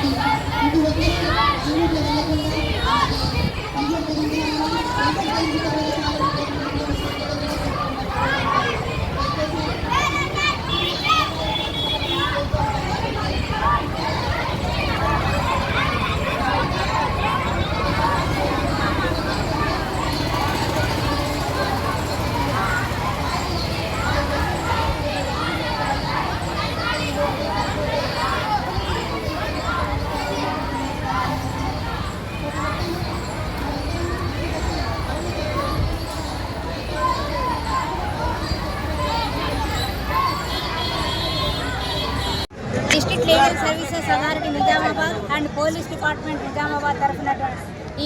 இது வந்து legal services authority Nizamabad and police department Nizamabad తరఫున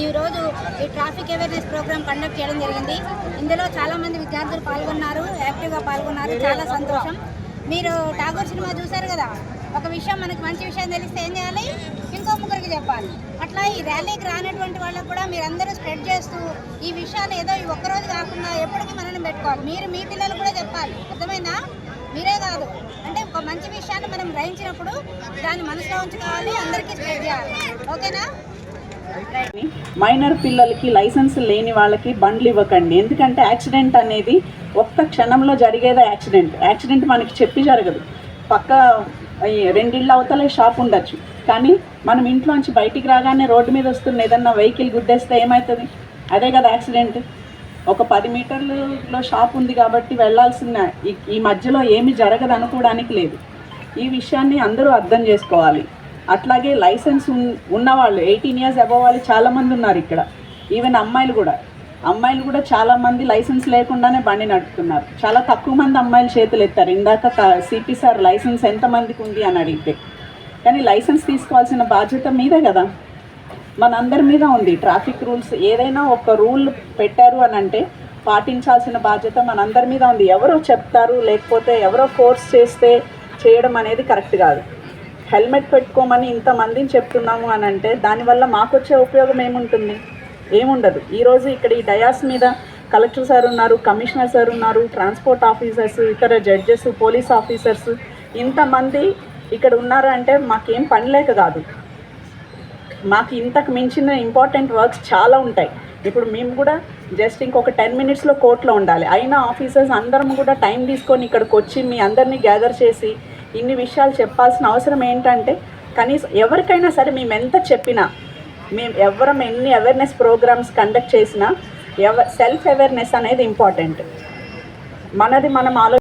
ఈ రోజు ఈ ట్రాఫిక్ అవేర్నెస్ ప్రోగ్రామ్ కండక్ట్ చేయడం జరిగింది. ఇందులో చాలా మంది విద్యార్థులు పాల్గొన్నారు యాక్టివ్గా పాల్గొన్నారు. చాలా సంతోషం. మీరు ఠాగూర్ సినిమా చూశారు కదా? ఒక విషయం మనకు మంచి విషయం తెలిస్తే ఏం చేయాలి? ఇంకో ముగ్గురికి చెప్పాలి. అట్లా ఈ ర్యాలీకి రానటువంటి వాళ్ళకు కూడా మీరందరూ స్ప్రెడ్ చేస్తూ ఈ విషయాలు ఏదో ఈ ఒక్కరోజు కాకుండా ఎప్పటికీ మనల్ని పెట్టుకోవాలి. మీరు మీ పిల్లలు కూడా చెప్పాలి. అర్థమైందా? మీరే కాదు. అంటే ఒక మంచి విషయాన్ని మనం గ్రహించినప్పుడు దాన్ని మనసులో ఉంచుకోవాలి అందరికీ స్ప్రెడ్ చేయాలి. ఓకేనా? మైనర్ పిల్లలకి లైసెన్స్ లేని వాళ్ళకి బండ్లు ఇవ్వకండి. ఎందుకంటే యాక్సిడెంట్ అనేది ఒక్క క్షణంలో జరిగేదే యాక్సిడెంట్. యాక్సిడెంట్ మనకి చెప్పి జరగదు. పక్క రెండిళ్ళు రెండిళ్ళ అవతలే షాప్ ఉండొచ్చు. కానీ మనం ఇంట్లోంచి బయటికి రాగానే రోడ్డు మీద వస్తున్న ఏదన్నా వెహికల్ గుడ్డేస్తే ఏమవుతుంది అదే కదా యాక్సిడెంట్. ఒక పది మీటర్లలో షాప్ ఉంది కాబట్టి వెళ్ళాల్సిన ఈ ఈ మధ్యలో ఏమి జరగదు అనుకోవడానికి లేదు. ఈ విషయాన్ని అందరూ అర్థం చేసుకోవాలి. అట్లాగే లైసెన్స్ ఉన్నవాళ్ళు ఎయిటీన్ ఇయర్స్ అబవ్ వాళ్ళు చాలామంది ఉన్నారు ఇక్కడ. ఈవెన్ అమ్మాయిలు కూడా. అమ్మాయిలు కూడా చాలామంది లైసెన్స్ లేకుండానే బండి నడుపుతున్నారు. చాలా తక్కువ మంది అమ్మాయిలు చేతులు ఎత్తారు. ఇందాక సిపి సార్ లైసెన్స్ ఎంతమందికి ఉంది అని అడిగితే. కానీ లైసెన్స్ తీసుకోవాల్సిన బాధ్యత మీదే కదా. మనందరి మీద ఉంది. ట్రాఫిక్ రూల్స్ ఏదైనా ఒక రూల్ పెట్టారు అని అంటే పాటించాల్సిన బాధ్యత మనందరి మీద ఉంది. ఎవరో చెప్తారు లేకపోతే ఎవరో ఫోర్స్ చేస్తే చేయడం అనేది కరెక్ట్ కాదు. హెల్మెట్ పెట్టుకోమని ఇంతమందిని చెప్తున్నాము అని అంటే దానివల్ల మాకు వచ్చే ఉపయోగం ఏముంటుంది? ఏముండదు. ఈరోజు ఇక్కడ ఈ డయాస్ మీద కలెక్టర్ సార్ ఉన్నారు కమిషనర్ సార్ ఉన్నారు ట్రాన్స్పోర్ట్ ఆఫీసర్స్ ఇతర జడ్జెస్ పోలీస్ ఆఫీసర్స్ ఇంతమంది ఇక్కడ ఉన్నారు అంటే మాకేం పని లేక కాదు. మాకు ఇంతకు మించిన ఇంపార్టెంట్ వర్క్స్ చాలా ఉంటాయి. ఇప్పుడు మేము కూడా జస్ట్ ఇంకొక టెన్ మినిట్స్లో కోర్టులో ఉండాలి. అయినా ఆఫీసర్స్ అందరం కూడా టైం తీసుకొని ఇక్కడికి వచ్చి మీ అందరినీ గ్యాదర్ చేసి ఇన్ని విషయాలు చెప్పాల్సిన అవసరం ఏంటంటే కనీసం ఎవరికైనా సరే మేము ఎంత చెప్పినా మేము ఎవరం ఎన్ని అవేర్నెస్ ప్రోగ్రామ్స్ కండక్ట్ చేసినా ఎవ సెల్ఫ్ అవేర్నెస్ అనేది ఇంపార్టెంట్ మనది మనం ఆలో